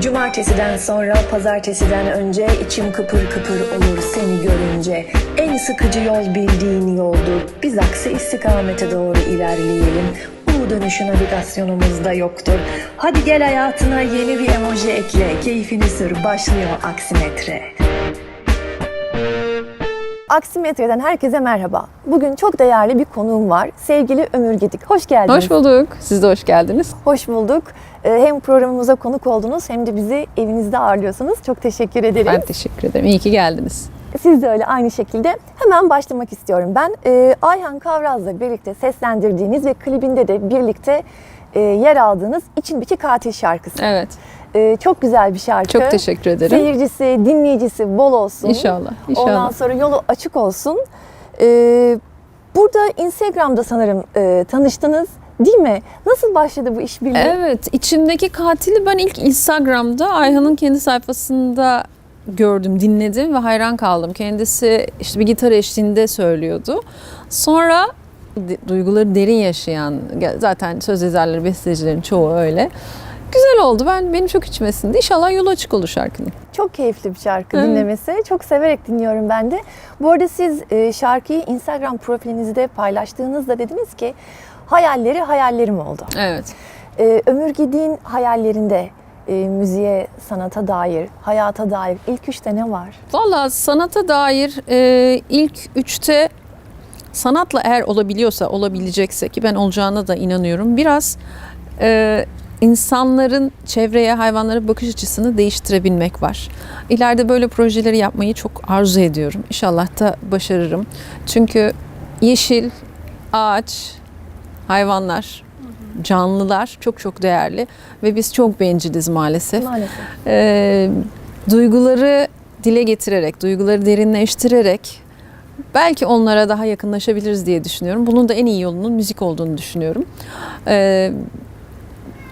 Cumartesiden sonra pazartesiden önce içim kıpır kıpır olur seni görünce. En sıkıcı yol bildiğin yoldur. Biz aksi istikamete doğru ilerleyelim. U dönüşü navigasyonumuzda yoktur. Hadi gel hayatına yeni bir emoji ekle. Keyfini sür başlıyor aksimetre. Aksimetre'den herkese merhaba. Bugün çok değerli bir konuğum var. Sevgili Ömür Gedik. Hoş geldiniz. Hoş bulduk. Siz de hoş geldiniz. Hoş bulduk. Ee, Hem programımıza konuk oldunuz hem de bizi evinizde ağırlıyorsunuz. Çok teşekkür ederim. Ben teşekkür ederim. İyi ki geldiniz. Siz de öyle aynı şekilde. Hemen başlamak istiyorum ben. Ee, Ayhan Kavraz'la birlikte seslendirdiğiniz ve klibinde de birlikte e, yer aldığınız İçin Biçi Katil şarkısı. Evet. Ee, çok güzel bir şarkı. Çok teşekkür ederim. Seyircisi, dinleyicisi bol olsun. İnşallah. Ondan İnşallah. sonra yolu açık olsun. Ee, burada Instagram'da sanırım e, tanıştınız değil mi? Nasıl başladı bu işbirliği? Evet. içimdeki katili ben ilk Instagram'da Ayhan'ın kendi sayfasında gördüm, dinledim ve hayran kaldım. Kendisi işte bir gitar eşliğinde söylüyordu. Sonra duyguları derin yaşayan, zaten söz yazarları, bestecilerin çoğu öyle. Güzel oldu. Ben benim çok içmesinde. İnşallah yolu açık olur şarkının. Çok keyifli bir şarkı Evet. dinlemesi. Çok severek dinliyorum ben de. Bu arada siz e, şarkıyı Instagram profilinizde paylaştığınızda dediniz ki hayalleri hayallerim oldu. Evet. E, Ömür Gediğin hayallerinde e, müziğe, sanata dair, hayata dair ilk üçte ne var? Valla sanata dair e, ilk üçte sanatla eğer olabiliyorsa, olabilecekse ki ben olacağına da inanıyorum. Biraz e, insanların çevreye, hayvanlara bakış açısını değiştirebilmek var. İleride böyle projeleri yapmayı çok arzu ediyorum. İnşallah da başarırım. Çünkü yeşil, ağaç, hayvanlar, canlılar çok çok değerli ve biz çok benciliz maalesef Maalesef. e, duyguları dile getirerek, duyguları derinleştirerek belki onlara daha yakınlaşabiliriz diye düşünüyorum. Bunun da en iyi yolunun müzik olduğunu düşünüyorum. E,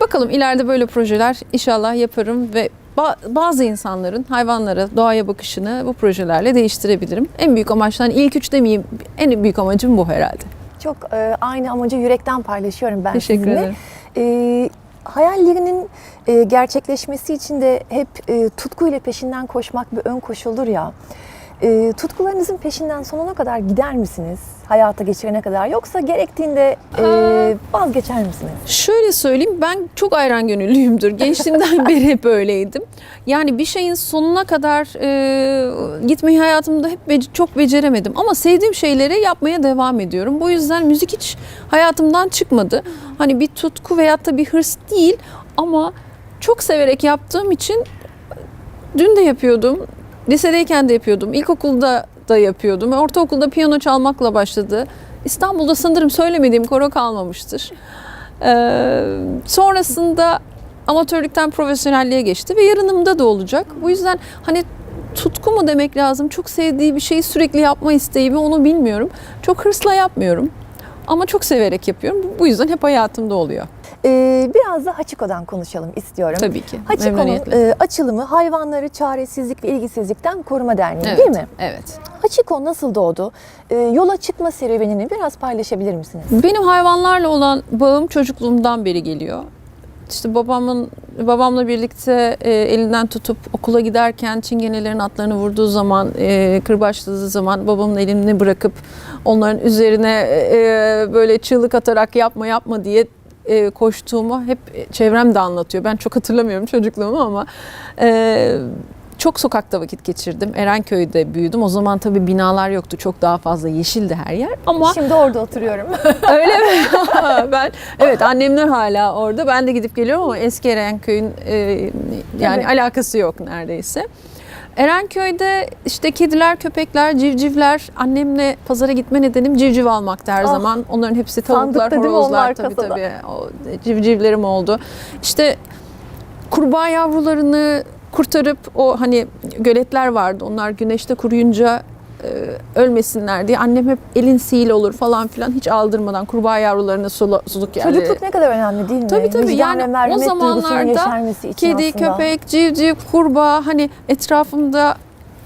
bakalım ileride böyle projeler inşallah yaparım ve ba- bazı insanların hayvanlara, doğaya bakışını bu projelerle değiştirebilirim. En büyük amaçtan ilk üç demeyeyim, en büyük amacım bu herhalde. Çok e, aynı amacı yürekten paylaşıyorum ben Teşekkür sizinle. ederim. E, hayallerinin e, gerçekleşmesi için de hep e, tutkuyla peşinden koşmak bir ön koşuldur ya. E, tutkularınızın peşinden sonuna kadar gider misiniz? Hayata geçirene kadar yoksa gerektiğinde e, vazgeçer misiniz? Şöyle söyleyeyim ben çok ayran gönüllüyümdür. Gençliğimden beri hep öyleydim. Yani bir şeyin sonuna kadar e, gitmeyi hayatımda hep bec- çok beceremedim. Ama sevdiğim şeyleri yapmaya devam ediyorum. Bu yüzden müzik hiç hayatımdan çıkmadı. Hani bir tutku veyahut da bir hırs değil ama çok severek yaptığım için dün de yapıyordum. Lisedeyken de yapıyordum. İlkokulda da yapıyordum. Ortaokulda piyano çalmakla başladı. İstanbul'da sanırım söylemediğim koro kalmamıştır. Ee, sonrasında amatörlükten profesyonelliğe geçti ve yarınımda da olacak. Bu yüzden hani tutku mu demek lazım? Çok sevdiği bir şeyi sürekli yapma isteği mi onu bilmiyorum. Çok hırsla yapmıyorum. Ama çok severek yapıyorum. Bu- yüzden hep hayatımda oluyor. E, biraz da Hachiko'dan konuşalım istiyorum. Tabii ki. Hachiko'nun e, açılımı Hayvanları Çaresizlik ve İlgisizlikten Koruma Derneği Evet, değil mi? Evet. Hachiko nasıl doğdu? E, yola çıkma serüvenini biraz paylaşabilir misiniz? Benim hayvanlarla olan bağım çocukluğumdan beri geliyor. İşte babamın babamla birlikte e, elinden tutup okula giderken çingenelerin atlarını vurduğu zaman, e, kırbaçladığı zaman babamın elini bırakıp onların üzerine e, böyle çığlık atarak yapma yapma diye e, koştuğumu hep çevrem de anlatıyor. Ben çok hatırlamıyorum çocukluğumu ama e, çok sokakta vakit geçirdim. Erenköy'de büyüdüm. O zaman tabii binalar yoktu. Çok daha fazla yeşildi her yer. Ama Şimdi orada oturuyorum. Öyle mi? ben evet annemler hala orada. Ben de gidip geliyorum ama eski Erenköy'ün e, yani Evet. alakası yok neredeyse. Erenköy'de işte kediler, köpekler, civcivler annemle pazara gitme nedenim civciv almaktı her Ah. zaman. Onların hepsi tavuklar, horozlar tabii kasada? tabii. O civcivlerim oldu. İşte kurbağa yavrularını kurtarıp o hani göletler vardı. Onlar güneşte kuruyunca e, ölmesinler diye annem hep elin sihirli olur falan filan hiç aldırmadan kurbağa yavrularını sulu, suluk yerlere. Çocukluk ne kadar önemli değil mi? Tabii, tabii. Vicdan Yani o zamanlarda Kedi, aslında. köpek, civciv, kurbağa hani etrafımda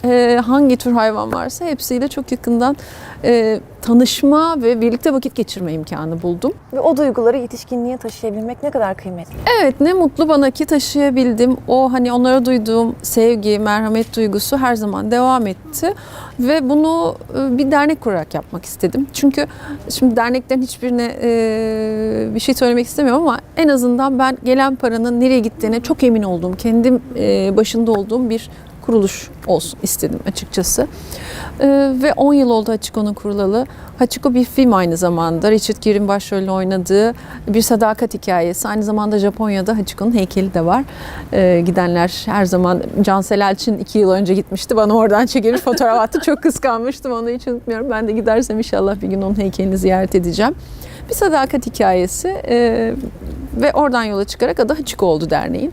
e, hangi tür hayvan varsa hepsiyle çok yakından e, tanışma ve birlikte vakit geçirme imkanı buldum. Ve o duyguları yetişkinliğe taşıyabilmek ne kadar kıymetli. Evet ne mutlu bana ki taşıyabildim. O hani onlara duyduğum sevgi, merhamet duygusu her zaman devam etti. Ve bunu e, bir dernek kurarak yapmak istedim. Çünkü şimdi derneklerin hiçbirine e, bir şey söylemek istemiyorum ama en azından ben gelen paranın nereye gittiğine çok emin olduğum, kendim e, başında olduğum bir kuruluş olsun istedim açıkçası. Ee, ve 10 yıl oldu Hachiko'nun kurulalı. Hachiko bir film aynı zamanda. Richard Gere'in başrolünü oynadığı bir sadakat hikayesi. Aynı zamanda Japonya'da Hachiko'nun heykeli de var. Ee, gidenler her zaman Cansel Elçin 2 yıl önce gitmişti. Bana oradan çekilip fotoğraf attı. Çok kıskanmıştım onu hiç unutmuyorum. Ben de gidersem inşallah bir gün onun heykelini ziyaret edeceğim. Bir sadakat hikayesi ee, ve oradan yola çıkarak adı Hachiko oldu derneğin.